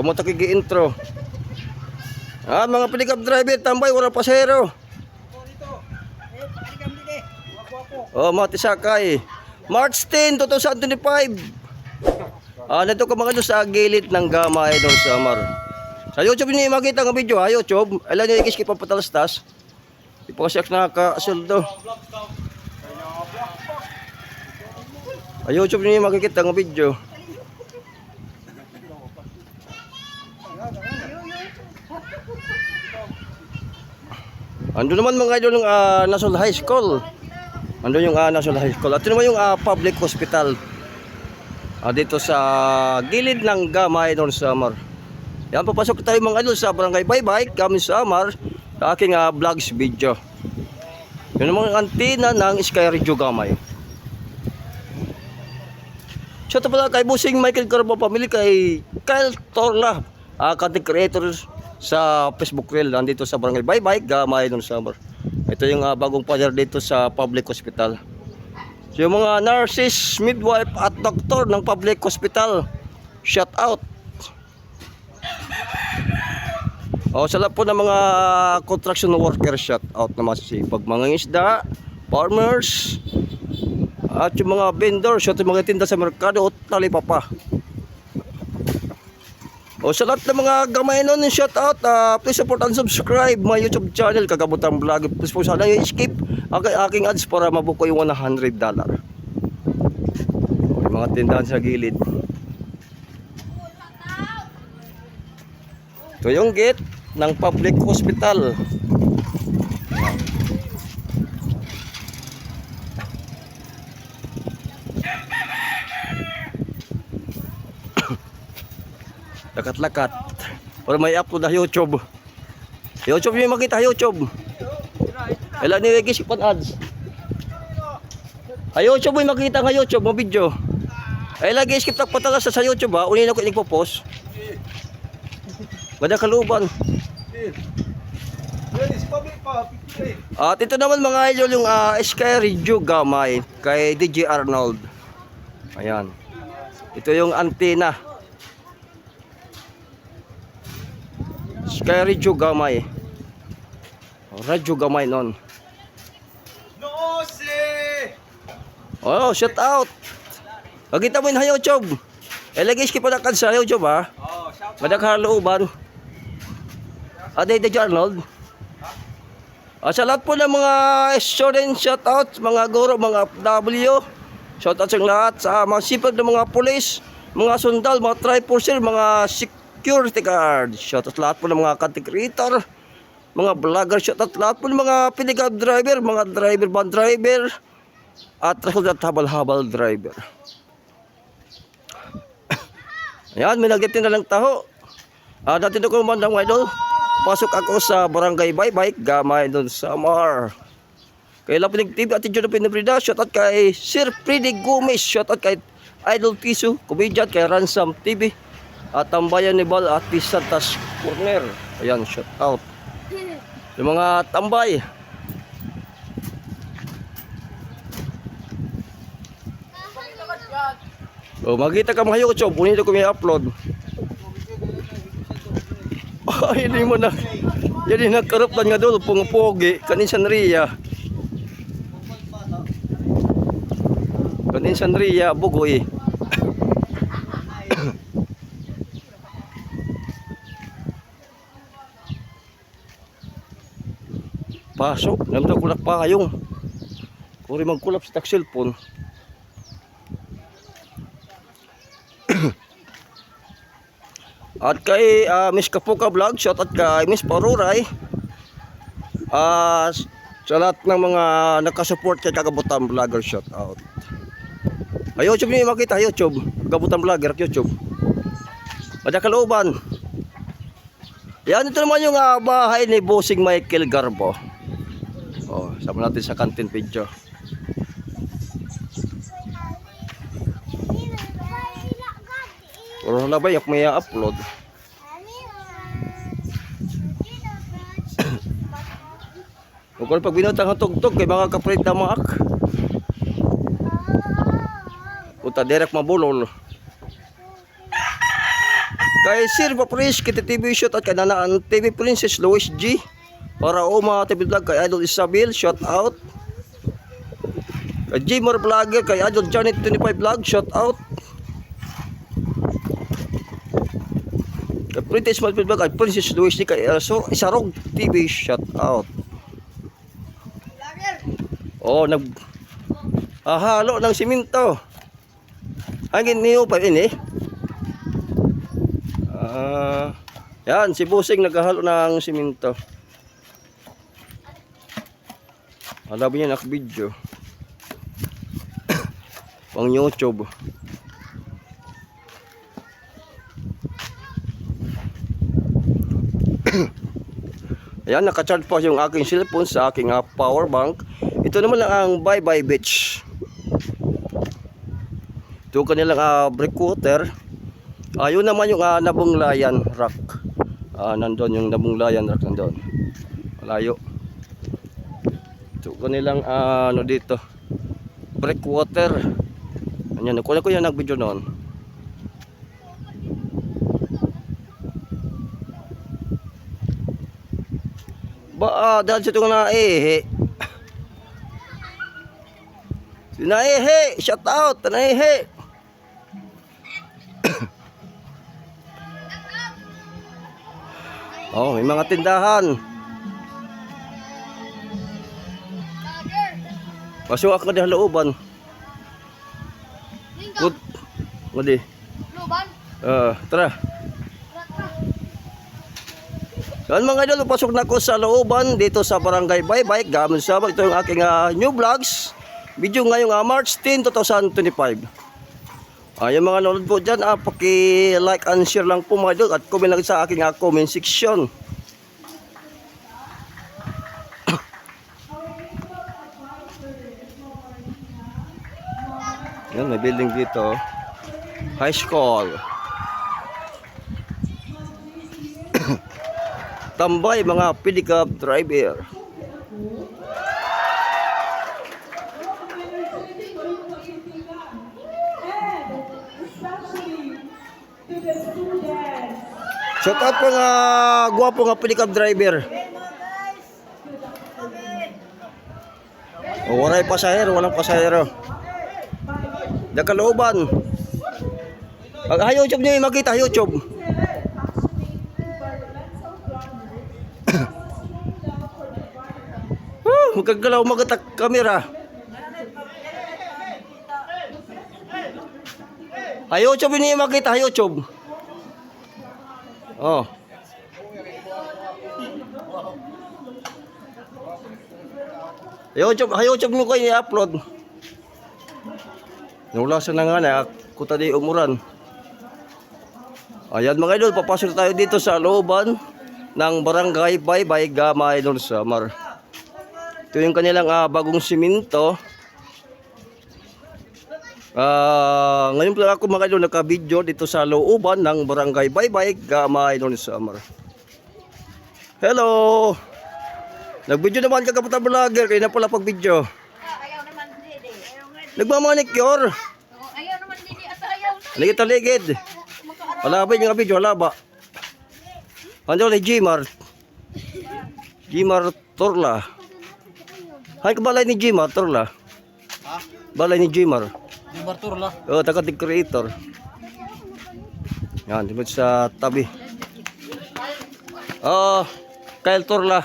Kamo ta intro. Ah, mga pick-up driver tambay wala pasahero. Oh, mga tisakay. March 10, 2025. Ah, nito ko mga sa gilid ng gamay doon sa Amar. Sa YouTube niyo makita ang video, ha, YouTube. Alam niyo ikis pa patalastas. Di pa kasi ako nakakasuldo. Sa YouTube niyo makikita ang video. Ando naman mga idol ng ah, National High School. Ando yung ah, National High School. At ito naman yung ah, public hospital. Ah, dito sa gilid ng Gamay doon sa Amar. Yan, papasok tayo mga idol sa Barangay Baybay, kami sa Amar, sa aking ah, vlogs video. Yun ang mga antina ng Sky Radio Gamay. Shout out pala kay Busing Michael Carbo Family, kay Kyle Torla, uh, content creator sa Facebook Reel, nandito sa Barangay Baybay, Gamay doon sa Amar. Ito yung ah, bagong father dito sa public hospital. So yung mga nurses, midwife at doktor ng public hospital, shout out. O sa lahat po ng mga construction worker, shout out naman si pag mga farmers, at yung mga vendor, shout out mga tinda sa merkado at talipapa. O sa lahat ng mga gamay nun, shout out, ah, please support and subscribe my YouTube channel, Kagabutang Vlog. Please po sana yung skip ang aking ads para mabuko yung 100 dollar. Yung mga tindahan sa gilid. Ito yung gate ng public hospital. Lakat-lakat. Para may upload na YouTube. YouTube yung makita YouTube. Wala ni Regis ipan ads. Ay YouTube mo makita nga YouTube mo video. Ay lagi skip tak patalas sa YouTube ha. Unin ako inig post. Ganda kaluban. At ito naman mga idol yung uh, Sky Radio Gamay kay DJ Arnold. Ayan. Ito yung antena. Sky Radio Gamay. Radio Gamay nun. Oh, shout out. Pagkita mo yun sa YouTube. Eh, lagi skip pa na kan sa YouTube ha. Madakar looban. Aday de Arnold. Ah, sa lahat po ng mga student shout out, mga guro, mga FW. Shout out sa lahat sa mga sipag ng mga pulis, mga sundal, mga triporcer, mga security guard. Shout out lahat po ng mga content creator, mga vlogger, shout out lahat po ng mga piligab driver, mga driver, van driver, at traffic at habal-habal driver. Ayan, may nagitin na lang taho. Ah, dati ko man mga idol. Pasok ako sa Barangay Baybay, Gamay doon sa Mar. Kay Lapinig TV at John Pinabrida, shout out kay Sir Freddy Gomez, shout out kay Idol Tisu, comedian kay Ransom TV. At tambayan ni Bal at Santas Corner. Ayan, shout out. Yung mga tambay. Oh, makita ka mga YouTube, punin ko may upload. Ay, hindi mo na. Yan nagkaruptan nga doon, pong pogi, kanin Sanria. Kanin Sanria, bugoy. Pasok, namda kulak pa kayong. Kuri magkulap sa taksilpon. At kay ah, Miss Kapuka Vlog, shout out kay Miss Paruray. Ah, sa lahat ng mga nakasupport kay Kagabutan Vlogger, shout out. Ay, YouTube niyo makita, YouTube. Kagabutan Vlogger, YouTube. Pada kalooban. Yan, ito naman yung ah, bahay ni Bossing Michael Garbo. Sama natin sa content video. Puro na ba yung may upload? O kung pag binutang ang tugtog kay mga kaprit na maak. Puta direct mabulol. Kay Sir Paprish, kita TV shout out kay Nanaan TV Princess Lois G. Para o mga TV vlog kay Idol Isabel, shout out. Kay Jimor Vlogger, kay Idol Janet 25 Vlog, shout out. Kay Princess Malpil Vlog, kay Princess Lois G, kay Elso, Isarog TV, shout out. Oh, nag ahalo ng siminto. Hangin niyo pa ini. Ah, yan si Busing naghahalo ng siminto. Alam niya nak video. Pang YouTube. Ayan, nakacharge po yung aking cellphone sa aking ah, power bank. Ito naman lang ang Bye Bye Beach. Ito kanilang uh, breakwater. Ayun naman yung uh, Nabunglayan Rock. Ah, nandun yung Nabunglayan Rock nandun. Malayo. Ito kanilang ah, ano dito. Breakwater. Ayan, nakuha ko yan nag-video noon. Ba, ah, dahil sa itong naihi. Si naihi, shout out, naihi. oh, may mga tindahan. Pasok ako di halooban. Good. Ngadi. Luban? Ah, tara. Yan mga idol, pasok na ko sa looban dito sa Barangay Baybay. Gamon sa ito yung aking ah, new vlogs. Video ngayong ah, March 10, 2025. Ah, yung mga nanonood po dyan, ah, paki-like and share lang po mga idol at comment lang sa aking ah, comment section. May building dito. High school. Tambay mga pickup driver. Shout out po nga gwapo nga pickup driver. Waray pasahero, walang pasahero. Nakalooban. Pag ha YouTube niyo makita YouTube. Oh, magkagalaw magatak kamera. Ha YouTube niyo makita YouTube. Oh. YouTube, YouTube mo ko i-upload. Nulasan na nga na, ako tadi umuran. Ayan mga idol, papasok tayo dito sa looban ng barangay Baybay Gamay North Samar. Ito yung kanilang ah, bagong siminto. Ah, ngayon pala ako mga idol naka-video dito sa looban ng barangay Baybay Gamay North Samar. Hello! Nag-video naman ka kaputa vlogger, kaya na pala naman didi. Ayaw nga. Nagmamanicure. Ayaw na. Wala ba yung video? Wala ba? Ano ni Gmar? Gmar Torla. Hay ka balay ni Gmar Torla? Ha? Balay ni Gmar. Di Bartur lah. Oo, taga the creator. Yan, dito sa tabi. Oo, Kyle Torla.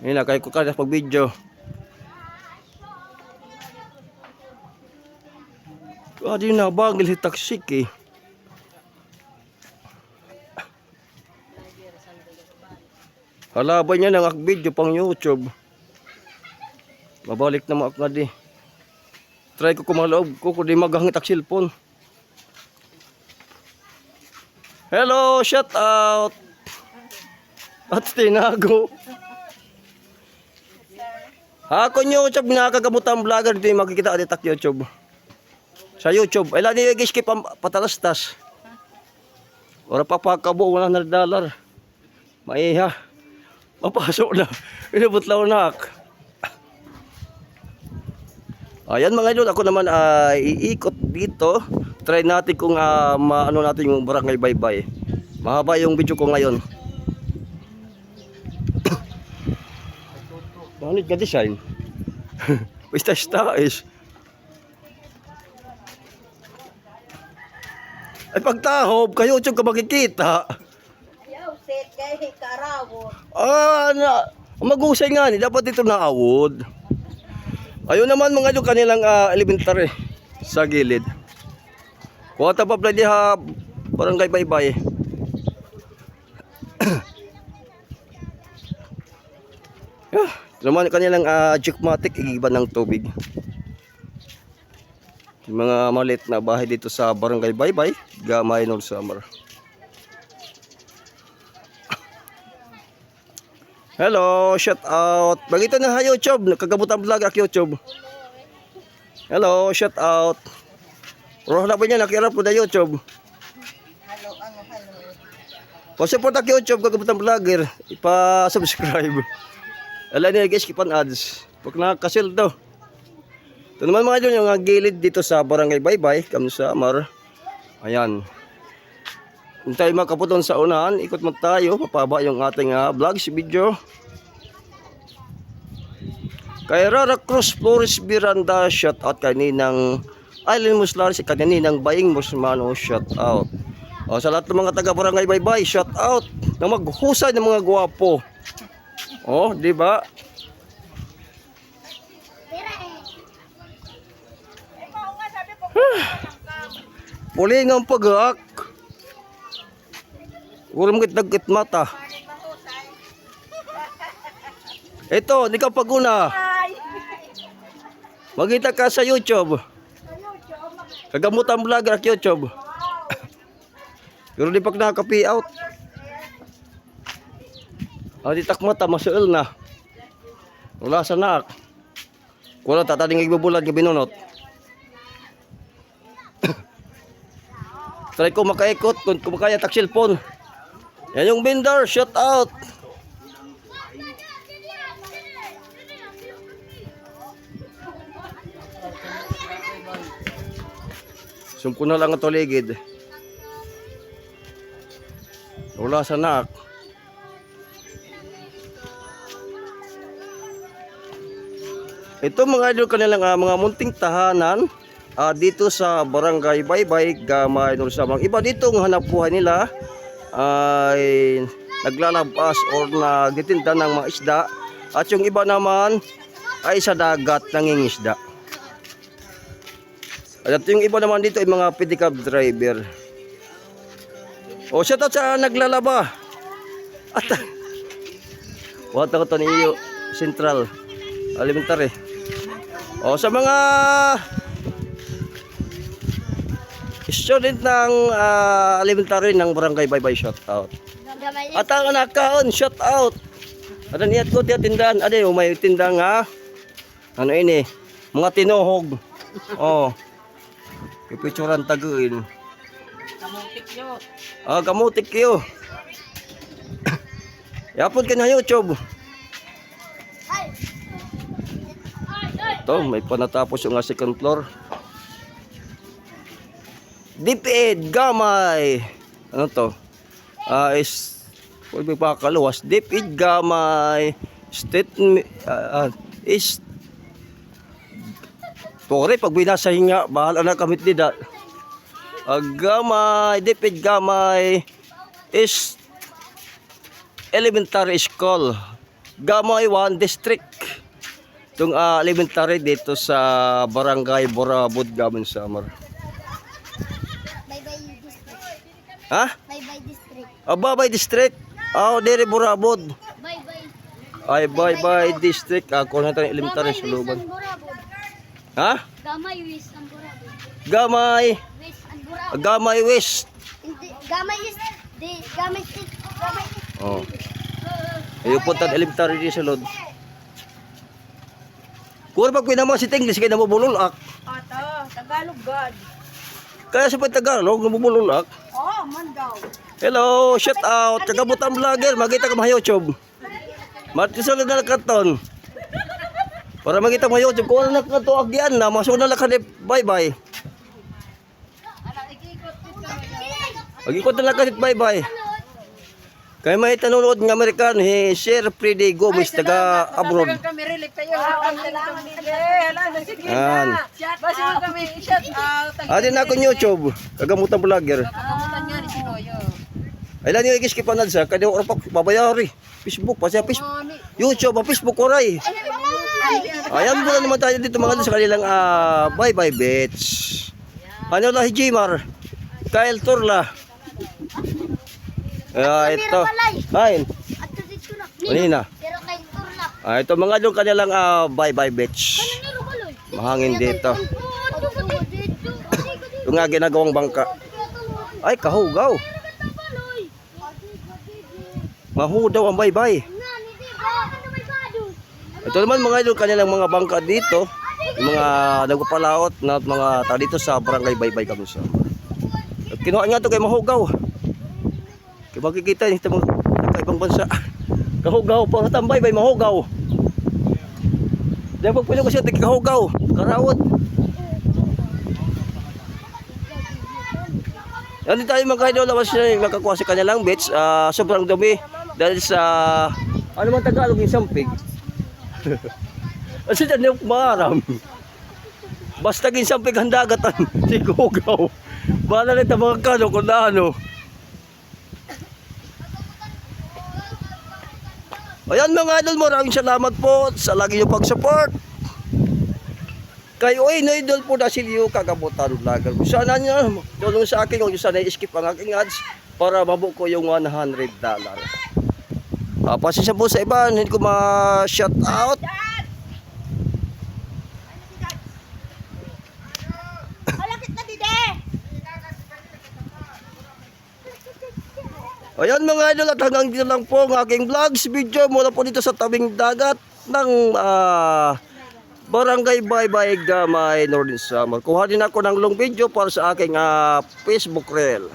Yun na, kaya ko kada pag video. Ah, di na bagil si taksik eh. Halaban niya ng ak video pang YouTube. Mabalik na mo ak nga di. Try ko kumaloob ko kung di maghangit ak cellphone. Hello, shout out. At tinago. Ako YouTube, nakakagamutang vlogger dito makikita ka tak YouTube. Sa YouTube. Ay, lani yung ang patalastas. Ora pa pakabo, wala na dollar. Maiha. Mapasok na. Inabutlaw na. Ayan mga idol, ako naman ay iikot dito try natin kung ah, maano natin yung barangay bye-bye. Mahaba yung video ko ngayon. Manit ka design. Basta is. Ay pagtahob, kayo YouTube ka makikita. Ayaw, set kay karawon. Ah, na, magusay nga ni, dapat ito naawod. Ayun naman mga yung kanilang ah, elementary sa gilid. Kuha ta pa pala diha barangay bye-bye. yeah, naman kanilang uh, jukmatic, igiban ng tubig. Yung mga malit na bahay dito sa barangay bye-bye, gamay ng summer. Hello, shout out. Bagito na ha YouTube, nakagabutan vlog ak YouTube. Hello, shout out. Roh na po niya, nakirap po na YouTube. Hello, ano, hello. Pa-support ak YouTube, kagabutan vlogger. Ipa-subscribe. Alam niya guys, kipan ads. Pag nakakasil daw. Ito naman mga dyan, yung mga gilid dito sa barangay Baybay, Kamsamar. Ayan. Hintay mga kaputon sa unahan, ikot mo tayo, mapaba yung ating uh, vlogs, video. Kay Rara Cruz Flores Miranda, shout out kaninang Island Muslar, si kaninang Baying Musmano, shout out. O, sa lahat ng mga taga barangay Baybay, shout out na maghusay ng mga gwapo. Oh, di ba? Puling ang pagak. Ulam kit dagkit mata. Ito, di ka paguna. Magita ka sa YouTube. Kagamutan vlogger ak YouTube. Pero di pa nakaka-pay out. Ah, di takmata, masuil na. Wala sa nak. Wala tataling igbubulad ka binunot. Try ko makaikot kung kumakaya tak cellphone. Yan yung vendor, shout out. Sumpo na lang ito ligid. Wala sa nak. Ito mga idol kanilang ah, mga munting tahanan ah, dito sa Barangay Baybay, Gamay, Nur Samang. Iba dito ang hanap buhay nila ay naglalabas or nagtitinda ng mga isda at yung iba naman ay sa dagat nangingisda. At yung iba naman dito ay mga pedicab driver. O siya sa naglalaba. At Wata ko to niyo Central Elementary. O sa mga student ng ah, elementary ng Barangay Bye Bye shout out. At ang anak kaon shout out. Ada niat ko tiya tindahan, ada yung may tindang ha. Ano ini? Mga tinuhog. Oh. Pipicturan taguin. Kamutik nyo. Ah, kamutik kayo. Yapon ka na YouTube. Ito, may panatapos yung second floor. Dipid, gamay. Ano to? Ah, is Pwede pa kaluwas. Dipid, gamay. State, ah, ah, is Tore, pag binasa hinga, bahala na kamit nila. Ah, gamay, dipid gamay is elementary school. Gamay 1 district. Itong ah, elementary dito sa Barangay Borabod, Gaman Samar. Bye-bye district. Ha? Bye-bye district. Ababay district. Ah, dire Borabod. Bye-bye. Ay, bye-bye district. Ako na tayo elementary sa luban. Burabod. Ha? Gamay wis ang burabod. Gamay. Wis ang burabod. Gamay West. Hindi, gamay is di gamay is gamay is. Oh. Ayun po tan elementary di sa lod. Kung pag pinamo si English kay namubululak. Ato, Tagalog God. Kaya sa pag Tagalog namubululak. Man daw. Hello, shout out. Kagabutan vlogger, magita ka mga YouTube. Matisulod na katon. Para magita mga YouTube, kung ano na kato agyan na, masuna lang ka ni bye-bye. Pag-ikot na lang kasi bye-bye. Kaya may tanunood ng Amerikano, eh, Sir Freddy Gomez, taga abroad. kami relief kayo. Salamat sige na. Kami shout out. Adin ako YouTube, kagamutan vlogger. Kamutan nga ni Sinoyo. Ay lang yung ikiskip na sa kanya ko pa babayari. Facebook, pa siya Facebook. YouTube, pa Facebook ko ray. Ayan muna naman tayo dito mga sa kanilang ah, bye bye bitch. Ano lah Jimar? Kyle Turla. Ah, ito. Na. Kanina. Ah, ito mga yung kanilang ah, bye bye kaloy. Mahangin dito? Yung nga ginagawang bangka. Ay, kahugaw. Mahudaw ang bye bye. Ito naman mga idol, kanilang mga bangka dito. Mga nagpapalaot na mga tao dito sa barangay Baybay Kamusa. At Kinuha nga ito kay Mahugaw. Kaya makikita niyo ito mga nagkaibang bansa. Kahugaw, pangatambay bay Mahugaw. Diyan pagpunin ko siya, tig kahugaw, karawot. Yan din tayo mga idol, labas na yung nakakuha sa kanilang beach. Ah, sobrang dumi. Dahil sa, ano man Tagalog yung sampig. Kasi dyan yung maram. Basta ginsampig ang dagatan. Sigugaw. Bahala na mga kano kung na ano. Ayan mga idol, maraming salamat po sa lagi yung pag-support. Kayo ay na-idol po na si Leo Kagabutan Vlogger. Sana niya, tulong sa akin kung sana i-skip ang aking ads para mabuko yung 100 Uh, pasensya po sa iba, hindi ko ma-shout out. Ayan mga idol at hanggang dito lang po ang aking vlogs video mula po dito sa tabing dagat ng ah, Barangay Baybay Gamay Northern Samar. Kuha din ako ng long video para sa aking ah, Facebook reel.